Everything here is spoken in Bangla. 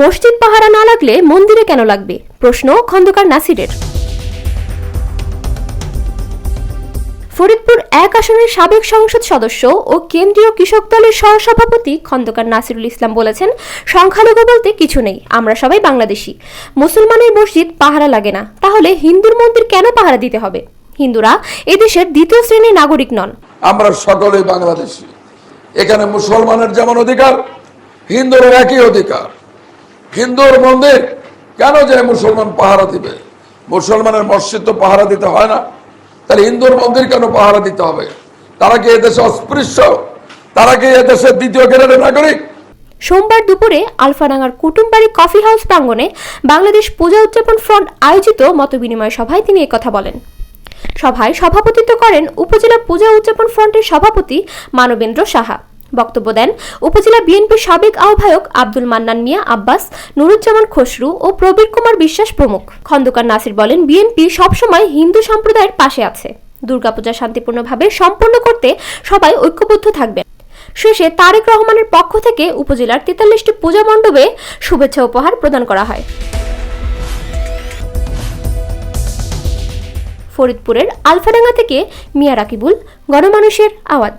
মসজিদ পাহারা না লাগলে মন্দিরে কেন লাগবে? প্রশ্ন খন্দকার নাসিরের। ফরিদপুর এক আসনের সাবেক সংসদ সদস্য ও কেন্দ্রীয় কৃষক দলের সহসভাপতি খন্দকার নাসিরুল ইসলাম বলেছেন, সংখ্যালঘু বলতে কিছু নেই, আমরা সবাই বাংলাদেশি। মুসলমানের মসজিদ পাহারা লাগে না, তাহলে হিন্দুর মন্দির কেন পাহারা দিতে হবে? হিন্দুরা এদেশের দ্বিতীয় শ্রেণির নাগরিক নন। আমরা সকলেই বাংলাদেশি। এখানে মুসলমানের যেমন অধিকার হিন্দুর একই অধিকার। হিন্দুর মন্দির, কেন যে মুসলমান পাহারা দিবে? মুসলমানের মসজিদ তো পাহারা দিতে হয় না। তাহলে হিন্দুর মন্দির কেন পাহারা দিতে হবে? তারা কি এদেশে অস্পৃশ্য? তারা কি এদেশের দ্বিতীয় গ্রেডের নাগরিক? সোমবার দুপুরে আলফাডাঙ্গার কুটুমবাড়ি কফি হাউস প্রাঙ্গণে বাংলাদেশ পূজা উদযাপন ফ্রন্ট আয়োজিত মতবিনিময় সভায় তিনি একথা বলেন। সভায় সভাপতিত্ব করেন উপজেলা পূজা উদযাপন ফ্রন্টের সভাপতি মানবেন্দ্র সাহা। বক্তব্য দেন উপজেলা বিএনপির সাবেক আহ্বায়ক আব্দুল মান্নান মিয়া আব্বাস, নুরুজ্জামান খসরু ও প্রবীর কুমার বিশ্বাস প্রমুখ। খন্দকার নাসির বলেন, বিএনপি সবসময় হিন্দু সম্প্রদায়ের পাশে আছে। দুর্গাপূজা শান্তিপূর্ণভাবে সম্পন্ন করতে সবাই ঐক্যবদ্ধ থাকবেন। শেষে তারেক রহমানের পক্ষ থেকে উপজেলার তেতাল্লিশটি পূজা মণ্ডপে শুভেচ্ছা উপহার প্রদান করা হয়। ফরিদপুরের আলফাডাঙ্গা থেকে মিয়া রাকিবুল, গণমানুষের আওয়াজ।